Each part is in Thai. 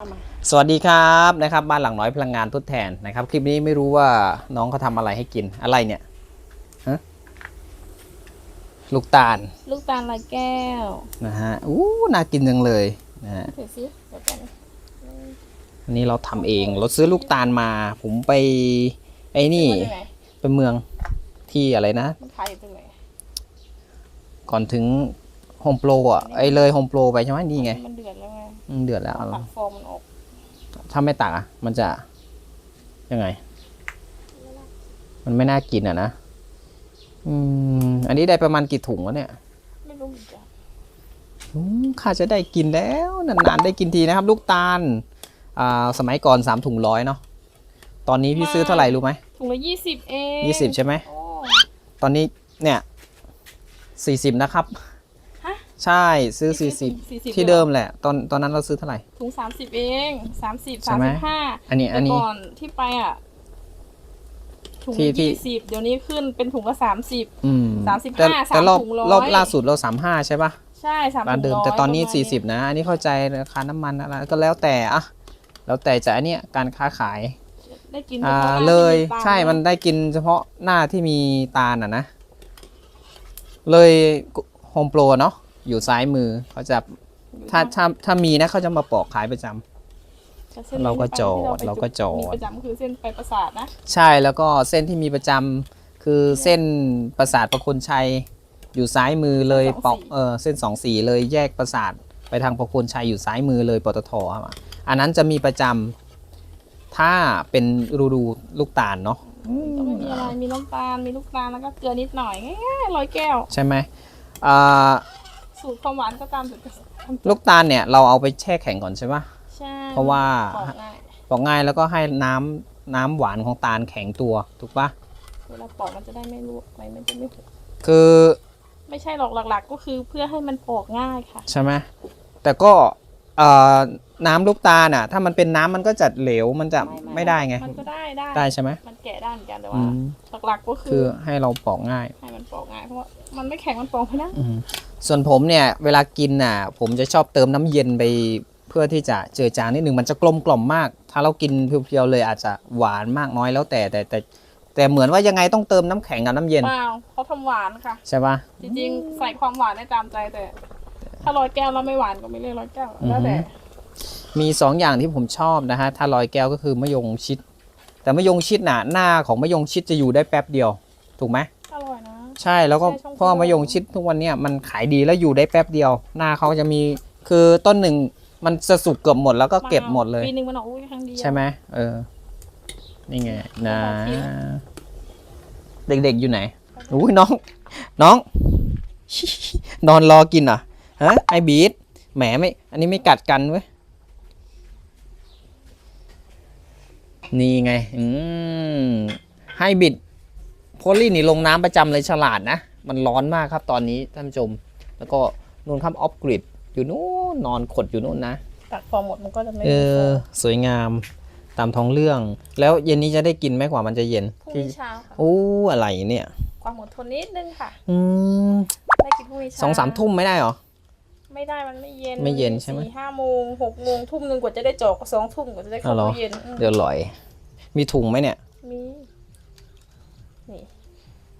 เอามาสวัสดีครับนะครับบ้านหลังน้อยพลังงานทดแทนนะครับ คลิปนี้ไม่รู้ว่าน้องเขาทำอะไรให้กินอะไรเนี่ยฮะลูกตาล ลูกตาลลายแก้วนะฮะอู้น่ากินจังเลยนะฮะเดี๋ยวสิเดี๋ยวก่อนอันนี้เราทำเองเราซื้อลูกตาลมา ผมไป ไอ้นี่ซื้อมาจากไหนไปเมืองที่อะไรนะ มันขายอยู่ตรงไหนก่อนถึงโฮมโปรอะไอ้เลยโฮมโปรไปใช่ไหมนี่ไง มันเดือดแล้วไงอืม เดือดแล้วตักฟองมันออกถ้าไม่ตักอะ มันจะยังไง มันไม่น่ากินอะนะอืมอันนี้ได้ประมาณกี่ถุงวะเนี่ยไม่รู้เหมือนกันอืมข้าจะได้กินแล้วนานๆได้กินทีนะครับ ลูกตาลอ่าสมัยก่อนสามถุงร้อยเนาะตอนนี้พี่ซื้อเท่าไหร่รู้ไหมถุงละยี่สิบเองยี่สิบใช่ไหมโอ้ตอนนี้เนี่ยสี่สิบนะครับฮะ ใช่ซื้อสี่สิบ40ที่เดิมแหละ ตอนตอนนั้นเราซื้อเท่าไหร่ ถุงสามสิบเองสามสิบใช่สามไหมสิบห้าอันนี้อันนี้ก่อนที่ไปอะ ถุงที่ละที่ ยี่สิบเดี๋ยวนี้ขึ้นเป็นถุงละสามสิบ อืมสามสิบแต่ห้าแต่รอบสามถุงร้อยรอบล่าสุดเราสามห้าใช่ปะใช่สามร้านถุงเดิมร้อยแต่ตอนนี้ประมาณสี่สิบนะ อันนี้เข้าใจราคาน้ำมันอะไรก็แล้วแต่อะแล้วแต่จะอันเนี้ยการค้าขายได้กินอ่าฉพะหน้เลยที่มีตาใช่มันได้กินเฉพาะหน้าที่มีตาลอะนะ เลยโฮมโปรเนาะ อยู่ซ้ายมือเขาจะถ้าถ้าถ้ามีนะเขาจะมาปอกขายประจำแต่ส้นเราก็จอดที่ไปเราก็จอด มีประจำคือเส้นไปประสาทนะใช่แล้วก็เส้นที่มีประจำคือเส้นประสาทประคนชัย อยู่ซ้ายมือเลยปอกเออเส้นสองสีเลยแยกประสาทไปทางประคนชัยอยู่ซ้ายมือเลยปตทครับอันนั้นจะมีประจำถ้าเป็นรูดูลูกตาลเนาะก็ไม่มีอะไรมีน้ำตาลมีลูกตาลแล้วก็เกลือนิดหน่อยง่ายๆร้อยแก้ว ใช่ไหมอ่า สูตรความหวานก็ตามสูตรลูกตาลเนี่ยเราเอาไปแช่แข็งก่อนใช่ปะใช่เพราะว่าปอกง่ายปอกง่ายแล้วก็ให้น้ำน้ำหวานของตาลแข็งตัวถูกปะเวลาปอกมันจะได้ไม่รู้ไม่มันจะไม่หกคือไม่ใช่หรอกหลัก ๆ ก็คือเพื่อให้มันปอกง่ายค่ะ ใช่ไหมแต่ก็เอ่อน้ำลูกตาลน่ะ ถ้ามันเป็นน้ำมันก็จะเหลวมันจะไม่ได้ไง มันก็ได้ได้ได้ใช่ไหมมันแกะได้เหมือนกันแต่อืว่ามหลักๆก็คืคืออให้เราปอกง่าย ให้มันปอกง่ายเพราะว่ามันไม่แข็งมันปอกไม่ได้ อืม ส่วนผมเนี่ยเวลากินน่ะผมจะชอบเติมน้ำเย็นไปเพื่อที่จะเจือจางนิดหนึ่งมันจะกลมกล่อมมาก ถ้าเรากินเพียวๆเลยอาจจะหวานมากน้อยแล้วแต่แต่แต่แต่เหมือนว่ายังไงต้องเติมน้ำแข็งกับน้ำเย็นเปล่าเขาทำหวานค่ะ ใช่ปะจริงๆ ใส่ความหวานได้ตามใจแต่ ถ้าร้อยแก้วแล้วไม่หวานก็ไม่เรียกร้อยแก้วอือฮึแล้วแต่มีสองอย่างที่ผมชอบนะฮะถ้าลอยแก้วก็คือมะยงชิด แต่มะยงชิดน่ะหน้าของมะยงชิดจะอยู่ได้แป๊บเดียว ถูกไหมอร่อยนะ ใช่แล้วก็ใช่ช่องเพราะว่ามะยงชิดทุกวันเนี้ยมันขายดีแล้วอยู่ได้แป๊บเดียว หน้าเขาจะมีคือต้นหนึ่งมันจะสุกเกือบหมดแล้วก็เก็บหมดเลย ปีหนึ่งมันออกลูกแค่ครั้งเดียว ใช่ไหมเออ นี่ไงนะโอเคเด็กๆอยู่ไหนอุ้ยน้อง น้อง นอนรอกินเหรอะฮะไอบีดแหมไม่ อันนี้ไม่กัดกันเว้ย นี่ไง อืมไฮบิด โพลีนี่ลงน้ำประจำเลยฉลาดนะ มันร้อนมากครับตอนนี้ท่านผู้ชม แล้วก็นู่นครับออฟกริดอยู่นู่นนอนขดอยู่นู่นนะตัดพอหมดมันก็จะไม่เอมีฟอองสวยงามตามท้องเรื่อง แล้วเย็นนี้จะได้กินไหมกว่ามันจะเย็นพรุ่งนี้เช้าค่ะโอ้อะไรเนี่ย ความอดทนนิดนึงค่ะ อืมได้กินพรุ่งนี้เช้าสองสามทุ่มไม่ได้เหรอไม่ได้มันไม่เย็นไม่เย็นใช่ไหมสี่ห้าโมงหกโมงทุ่มหนึ่งกว่าจะได้จอกสองทุ่มกว่าจะได้เข้าอ๋อเหรอตู้เย็นอืมเดี๋ยวลอย มีถุงไหมเนี่ยมีนี่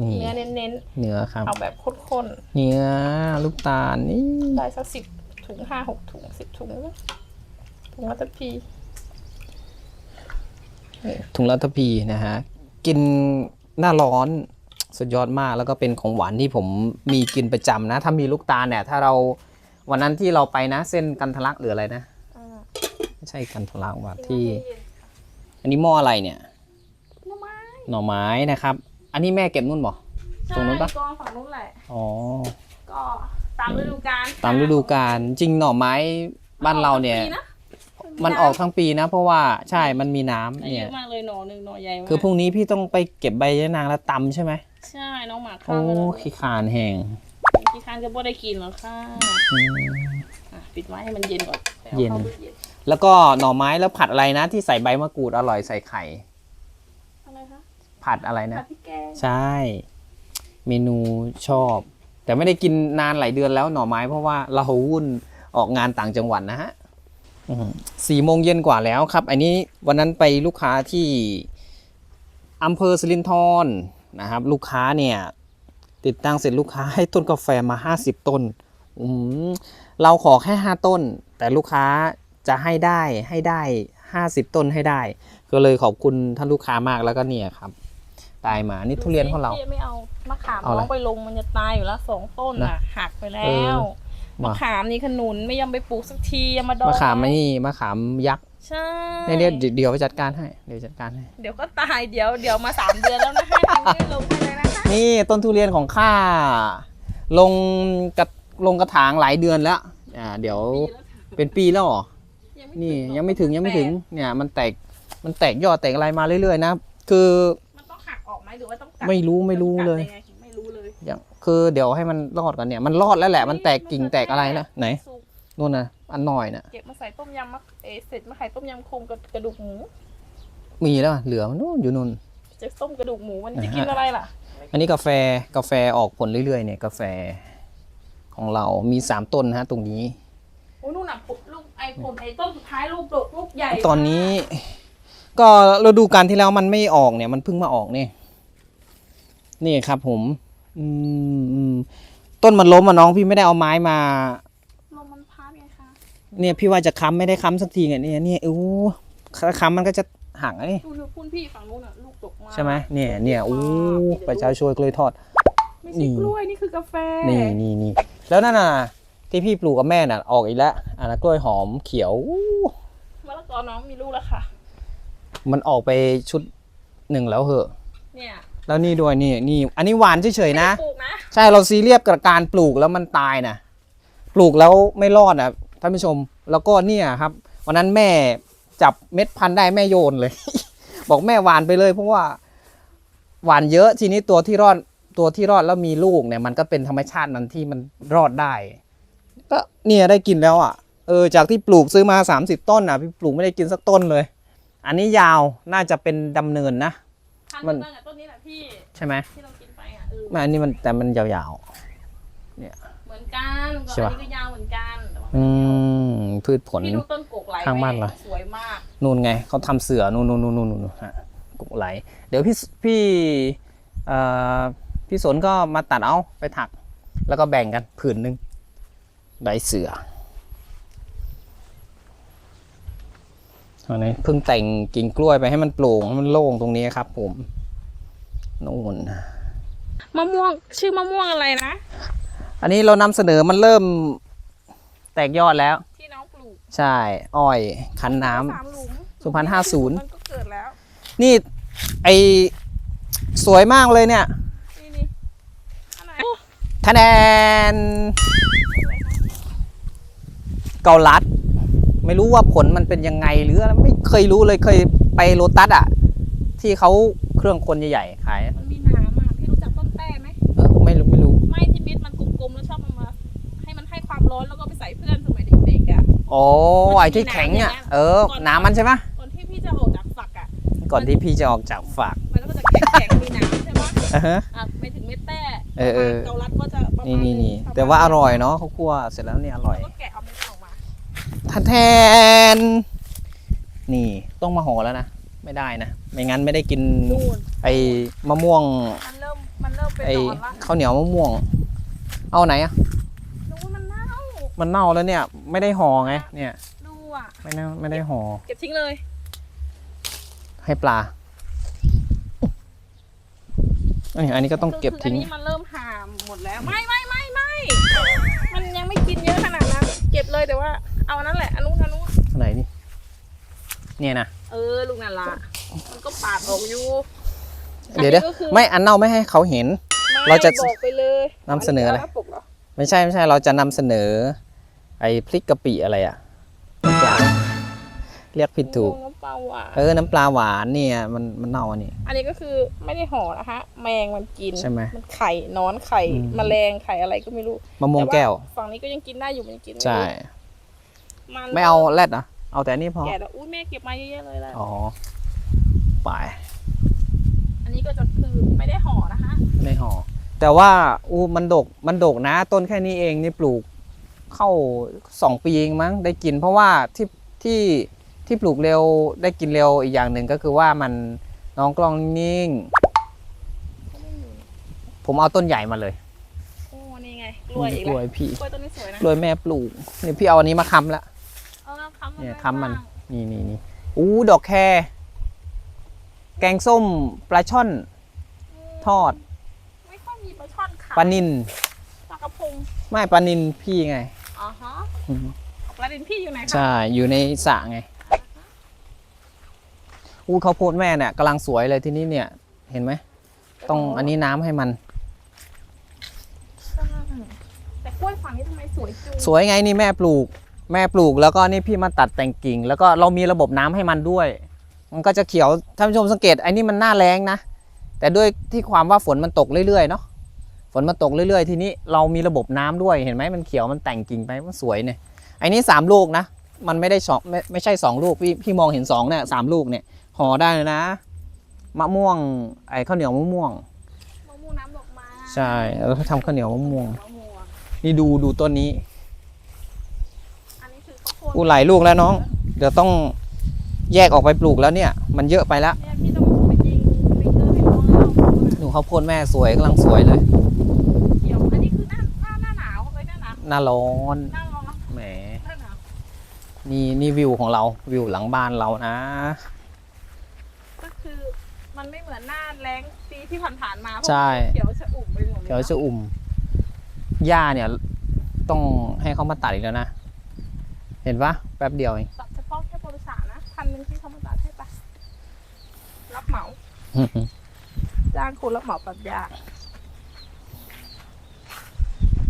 นี่เนื้อเน้นเนื้อครับ ๆ เอาแบบข้นเนื้อลูกตาลนี่ๆ ได้สักสิบถุงห้าหกถุงสิบถุงนะถุงละทัพพีถุงละทพีนะฮะ กินหน้าร้อนสุดยอดมากแล้วก็เป็นของหวานที่ผมมีกินประจำนะ ถ้ามีลูกตาลเนี่ย ถ้าเราวันนั้นที่เราไปนะ เส้นกันทะลักหรืออะไรนะอ่าไม่ใช่กันทะลักว่าที่ อันนี้หม้ออะไรเนี่ย หน่อไม้ หน่อไม้นะครับ อันนี้แม่เก็บนู่นบ่ ตรงนู้นปะ ใช่กองฝั่งนู้นแหละ อ๋อ ก็ตามฤดูกาลตามฤดูกาลจริงหน่อไม้บ้านเราเนี่ย มัมันออกทั้งปีนะ เพราะว่าใช่มันมีน้ำได้เนี่เยยอะมากเลยหน่อหนึ่งหน่อใหญ่มากคือพรุ่งนี้พี่ต้องไปเก็บใบยะนางแล้วตำใช่ไหมใช่น้องหมาโอ้ข้าวแล้วขี้คานแห้งขี้คานก็บ่ได้กินหรอกค่ะอืม อะปิดไว้ให้มันเย็นก่อนไปอาเย็น ข้าตู้เย็นแล้วก็หน่อไม้แล้วผัดอะไรนะ ที่ใส่ใบมะกรูดอร่อยใส่ไข่อะไรคะ ผัดอะไรนะผัดพริกแกงใช่ เมนูชอบ แต่ไม่ได้กินนานหลายเดือนแล้วหน่อไม้เพราะว่าเราวุ่นออกงานต่างจังหวัดนะฮะอืมสี่โมงเย็นกว่าแล้วครับ อันนี้วันนั้นไปลูกค้าที่อำเภอสิรินธรนะครับ ลูกค้าเนี่ย ติดตั้งเสร็จลูกค้าให้ต้นกาแฟมา 50 ต้นอืมเราขอแค่ 5 ต้น แต่ลูกค้าจะให้ได้ให้ได้ 50 ต้นให้ได้ ก็เลยขอบคุณท่านลูกค้ามากแล้วก็เนี่ยครับ ได้มานี่ทุเรียนของเราพี่ไม่เอามะขามเอาอะไรน้องไปลงมันจะตายอยู่แล้วสองต้นนะ อะหักไปแล้เออวมามะขามนี่ขนุนไม่ยอมไปปลูกสักทียังมาดองมะขามนี่มะขามยักษ์ใช่เนี่ยเนี่ยเดี๋ยวเดี๋ยวไปจัดการให้เดี๋ยวจัดการให้ เดี๋ยวก็ตายเดี๋ยวเดี๋ยวมาสามเดือนแล้วนะคะยังไม่ได้ลงให้เลยนะคะนี่ต้นทุเรียนของข้าลงกระลงกระถางหลายเดือนแล้วอ่าเดี๋ยวเป็นปีแล้วเหรอ นี่ยังไม่ถึงยังไม่ถึงเนี่ยมันแตกมันแตกยอดแตกอะไรมาเรื่อยๆนะคือ มันต้องหักออกไหมหรือว่าต้องกัดไม่รู้ไม่รู้เลยกัดงไงไม่รู้เลยอย่างคือเดี๋ยวให้มันรอดก่อนเนี่ยมันรอดแล้วแหละมันแตกกิ่งแตกอะไรนะไหนสุกนู่นนะอันหน่อยน่ะเก็บมาใส่ต้มยำมะเออเสร็จมาไข่ต้มยำโครงกับกระดูกหมูมีแล้วเหลือมันนู่นอยู่นู่น จะต้มกระดูกหมูวันนี้จะอ่าฮะกินอะไรล่ะอันนี้กาแฟกาแฟออกผลเรื่อยๆเนี่ยกาแฟของเรามีสามต้นนะฮะตรงนี้ โอ้นู่นน่ะปุลูกไอ้ผลไอ้ต้นสุดท้ายลูกดกลูกใหญ่ตอนนี้ ก็เราดูการที่แล้วมันไม่ออกเนี่ยมันเพิ่งมาออกเนี่ย นี่ครับผมอืมอืมต้นมันล้มอะน้องพี่ไม่ได้เอาไม้มาลมมันพัดไงคะเนี่ยพี่ว่าจะค้ำไม่ได้ค้ำสักทีไงเนี่ยเนี่ยอู้ถ้าค้ำมันก็จะหักอะนี่ดูดูพุ่นพี่ฝั่งนู้นน่ะลูกดกมากใช่ไหมเนี่ยเนี่ยอู้ประชาชนกล้วยทอด ไม่ใช่กล้วยนี่คือกาแฟนี่นี่นี่แล้วนั่นน่ะ ที่พี่ปลูกกับแม่น่ะออกอีกแล้วอันนั้นกล้วยหอมเขียวอู้มะละกอน้องมีลูกแล้วค่ะ มันออกไปชุดหนึ่งแล้วเหอะ เนี่ย แล้วนี่ด้วยนี่นี่อันนี้หวานเฉยๆนะ ปลูกนะใช่เราซีเรียสกับการปลูกแล้วมันตายนะปลูกแล้วไม่รอดนะท่านผู้ชมแล้วก็เนี่ยครับวันนั้นแม่จับเม็ดพันธุ์ได้แม่โยนเลย บอกแม่หวานไปเลยเพราะว่าหวานเยอะทีนี้ตัวที่รอดตัวที่รอดแล้วมีลูกเนี่ย มันก็เป็นธรรมชาตินั้นที่มันรอดได้ ก็เนี่ยได้กินแล้วอะเออจากที่ปลูกซื้อมา 30 ต้นอะพี่ปลูกไม่ได้กินสักต้นเลย อันนี้ยาวน่าจะเป็นดำเนินนะ พันมันธุ์ตั้งแต่ต้นนี้แหละพี่ใช่ไหมที่เรากินไปอะเออไม่อันนี้มันแต่มันยาว เหมือนกันก่อนใช่อัปะนนี้ก็ยาวเหมือนกันแต่ว่าๆ อืม พืชผล พี่ดูต้นกกไหลข้างบ้านแม่เหรอ สวยมากนู่นไงเขาทำเสือนู่นนู่นนู่นนู่นนู่นฮะกุไหล เดี๋ยวพี่พี่เอ่อพี่สนก็มาตัดเอาไปถัก แล้วก็แบ่งกันผืนหนึ่งได้เสือ อันนี้เพิ่งแต่งกิ่งกล้วยไปให้มันโปร่งให้มันโล่งตรงนี้ครับ ผมนู่นมะม่วงชื่อมะม่วงอะไรนะ อันนี้เรานำเสนอมันเริ่มแตกยอดแล้ว ที่น้องปลูก ใช่ อ้อย คันน้ำสามหลุมสุพรรณ50มันก็เกิดแล้ว นี่ไอสวยมากเลยเนี่ยนี่นี่อันไหนทะแนนเกาลัด ไม่รู้ว่าผลมันเป็นยังไงหรืออะไรไม่เคยรู้เลยเคยไปโลตัสอะ ที่เขาเครื่องคนใหญ่ๆขายมันมีหน้ำอะพี่รู้จักต้นแต้ไหมเออไม่รู้ไม่รู้ไม่ที่เม็ดมันกลมๆแล้วชอบมันมาให้มันให้ความร้อนแล้วก็ไปใส่เพื่อนสมัยเด็กๆอะโอ้ไอที่แข็งอะเออหน้ำมันใช่ปะก่อนที่พี่จะออกจากฝักอะก่อนที่พี่จะออกจากฝากมันก็จะแข็งๆมีหน้ำใช่ไหมอะฮะอะไม่ถึงเม็ดแต้เออเออเกาลัดก็จะประมาณนี่นี่นี่ประมณแต่ว่าอร่อยเนาะเขาคั่วเสร็จแล้วเนี่ยอร่อย ทะแทน นี่ต้องมาห่อแล้วนะ ไม่ได้นะ ไม่งั้นไม่ได้กินนู่นไอ้มะม่วงมันเริ่มมันเริ่มเป็นไอ้หนอนละข้าวเหนียวมะม่วง เอาไหนอะนู่นมันเน่ามันเน่าแล้วเนี่ย ไม่ได้ห่อไง เนี่ยดูอะไม่ได้ไม่ได้ห่อเก็บทิ้งเลย ให้ปลาเอ้ยอันนี้ก็ต้องเก็บคือทิ้งอันนี้มันเริ่มหามหมดแล้ว ไม่ไม่ไม่ไม่มันยังไม่กินเยอะขนาดนั้น เก็บเลยแต่ว่า เอาอันนั้นแหละอันนู้นอันนู้นอันไหนนี่ เนี่ยนะ เออลูกนั่นละมันก็ปาดออกอยู่เดี๋ยวเดี๋ยวอันนี้ก็คือไม่อันเน่าไม่ให้เขาเห็นไม่เราจะบอกไปเลยนำเสนออะไราปกเหรอไม่ใช่ไม่ใช่เราจะนำเสนอ ไอ้พริกกะปิอะไรอะเรียกผิดถูกน้ำปลาหวานเออน้ำปลาหวานเนี่ยมันมันเน่าอันนี้ อันนี้ก็คือไม่ได้ห่อนะคะแมงมันกินใช่ไหมมันไข่นอนไข่อืมแมลงไข่อะไรก็ไม่รู้มะม่วงแก้วต่าฝั่งนี้ก็ยังกินได้อยู่มันยังกินไม่ใช่รู้ มันไม่เอาแรดนะเอาแต่อันนี้พอ แก่แล้วอุ้ยแม่เก็บมาเยอะๆเลยแหละอ๋อ ไป อันนี้ก็จะคือไม่ได้ห่อนะคะในห่อ แต่ว่าอู้มันดก มันดกนะ ต้นแค่นี้เองนี่ปลูกเข้าสองปีเองมั้งได้กิน เพราะว่าที่ที่ที่ปลูกเร็วได้กินเร็วอีกอย่างหนึ่งก็คือว่ามันน้องกล้องนิ่งๆผมเอาต้นใหญ่มาเลยโอ้นี่ไงกล้วยอีกกแล้ล้ววยพี่กล้วยต้นนี้สวยนะกล้วยแม่ปลูกนี่พี่เอาอันนี้มาค้ำละ เออค้ำมันเนี่ยไว้ค้ำมันบ้างนี่นี่นี่อู้ดอกแครแกงส้มปลาช่อนทอด ไม่ค่อยมีปลาช่อนขายปลานินปลากระพงไม่ปลานินพี่ไงอ๋อฮะอืมปลาดินพี่อยู่ไหนคะใช่อยู่ในสระไงอู้ข้าวโพดแม่เนี่ยกำลังสวยเลยที่นี่เนี่ย เห็นไหมต้องอันนี้น้ำให้มันแต่กล้วยฝั่งนี้ทำไมสวยจุงสวยไงนี่แม่ปลูก แม่ปลูกแล้วก็นี่พี่มาตัดแต่งกิ่ง แล้วก็เรามีระบบน้ำให้มันด้วย มันก็จะเขียวท่านผู้ชมสังเกตไอ้นี่มันหน้าแรงนะ แต่ด้วยที่ความว่าฝนมันตกเรื่อยๆเนาะฝนมันตกเรื่อยๆ ทีนี้เรามีระบบน้ำด้วยเห็นไหมมันเขียวมันแต่งกิ่งไปมันสวยเนี่ยไอ้นี่สามลูกนะมันไม่ได้สองไม่ไม่ใช่สองลูกพี่พี่มองเห็นสองเนี่ยสามลูกเนี่ยห่อได้เลยนะมะม่วงไอ้ข้าวเหนียวมะม่วงมะม่วงน้ำดอกไม้ใช่แล้วก็ทำข้าวเหนียวมะม่วงมะม่วงนี่ดูดูต้นนี้อันนี้คื อข้าวโพดอู้หลายลูกแล้วน้อง เดี๋ยวต้องแยกออกไปปลูกแล้วเนี่ย มันเยอะไปแล้วเนี่ยพี่ต้องไปยิงสปริงเกอร์ให้น้องแล้วหนูข้าวโพดแม่สวยกำลังสวยเลยเขียวอันนี้คือหน้าหน้าหน้าหนาวเลยหน้าหนาวหน้าร้อนหน้าร้อนแหมหน้าหนาวนี่นี่วิวของเราวิวหลังบ้านเรานะ ก็คือมันไม่เหมือนหน้าแรงปีที่ผ่านๆมาเพราะใช่เขียวชะอุ่มไปหมดเลยเดี๋ยวจะอุ่มหญ้าเนี่ย ต้องให้เขามาตัดอีกแล้วนะ เห็นปะแป๊บเดียวเองตัดเฉพาะแค่บริษัทนะพันหนึ่งที่เขามาตัดให้ปะรับเหมาจ้างคนรับเหมาตัดหญ้า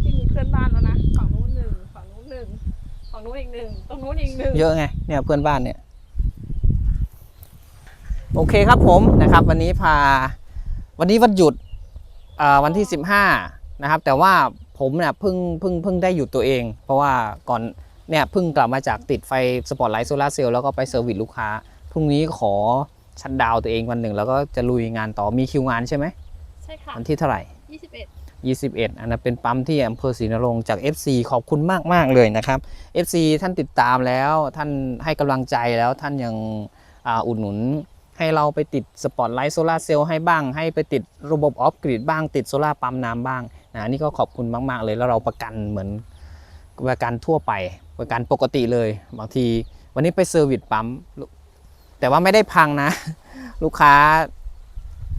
ที่มีเพื่อนบ้านแล้วนะฝั่งนู้นหนึ่งฝั่งนู้นหนึ่งฝั่งนู้นอีกหนึ่งตรงนู้นอีกหนึ่งเยอะไงเนี่ยเพื่อนบ้านเนี่ย โอเคครับผมนะครับ วันนี้พา วันนี้วันหยุดอ่าวันที่ 15 นะครับ แต่ว่าผมเนี่ยเพิ่งเพิ่งเพิ่งได้หยุดตัวเอง เพราะว่าก่อน เนี่ยเพิ่งกลับมาจากติดไฟสปอตไลท์โซลาร์เซลล์แล้วก็ไปเซอร์วิสลูกค้า พรุ่งนี้ขอชัดดาวน์ตัวเองวันหนึ่ง แล้วก็จะลุยงานต่อมีคิวงานใช่ไหมใช่ค่ะวันที่เท่าไหร่ยี่สิบเอ็ด21 อันนั้นเป็นปั๊มที่อำเภอศรีนรงค์จาก FC ขอบคุณมากมากๆเลยนะครับ FC ท่านติดตามแล้วท่านให้กำลังใจแล้วท่านยังอาอุดหนุนให้เราไปติดสปอตไลท์โซลาร์เซลล์ให้บ้าง ให้ไปติดระบบออฟกริดบ้างติดโซลาร์ปั๊มน้ำบ้างนะอันนี่ก็ขอบคุณมาก ๆ เลยแล้วเราประกันเหมือนประกันทั่วไป ประกันปกติเลย บางทีวันนี้ไปเซอร์วิสปั๊มแต่ว่าไม่ได้พังนะ ลูกค้า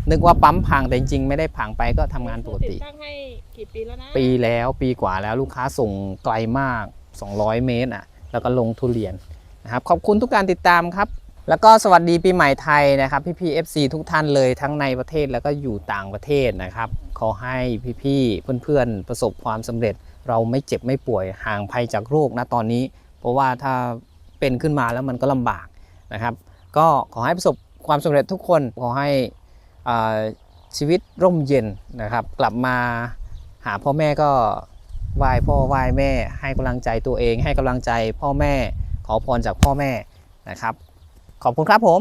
นึกว่าปั๊มพังแต่จริงๆ ไม่ได้พังไปก็ทำงานปกติติดตั้งให้กี่ปีแล้วนะปีแล้วปีกว่าแล้วลูกค้าส่งไกลมาก 200 เมตรอะ แล้วก็ลงทุเรียนนะครับขอบคุณทุกการติดตามครับ แล้วก็สวัสดีปีใหม่ไทยนะครับ พี่พี่ FC ทุกท่านเลยทั้งในประเทศแล้วก็อยู่ต่างประเทศนะครับ ขอให้พี่พี่ๆเพื่อนๆประสบความสำเร็จ เราไม่เจ็บไม่ป่วยห่างภัยจากโรคนะตอนนี้ เพราะว่าถ้าเป็นขึ้นมาแล้วมันก็ลำบากนะครับ ก็ขอให้ประสบความสำเร็จทุกคนขอให้อ่าชีวิตร่มเย็นนะครับ กลับมาหาพ่อแม่ก็ไหว้พ่อไหว้แม่ ให้กำลังใจตัวเอง ให้กำลังใจพ่อแม่ขอพรจากพ่อแม่นะครับ ขอบคุณครับผม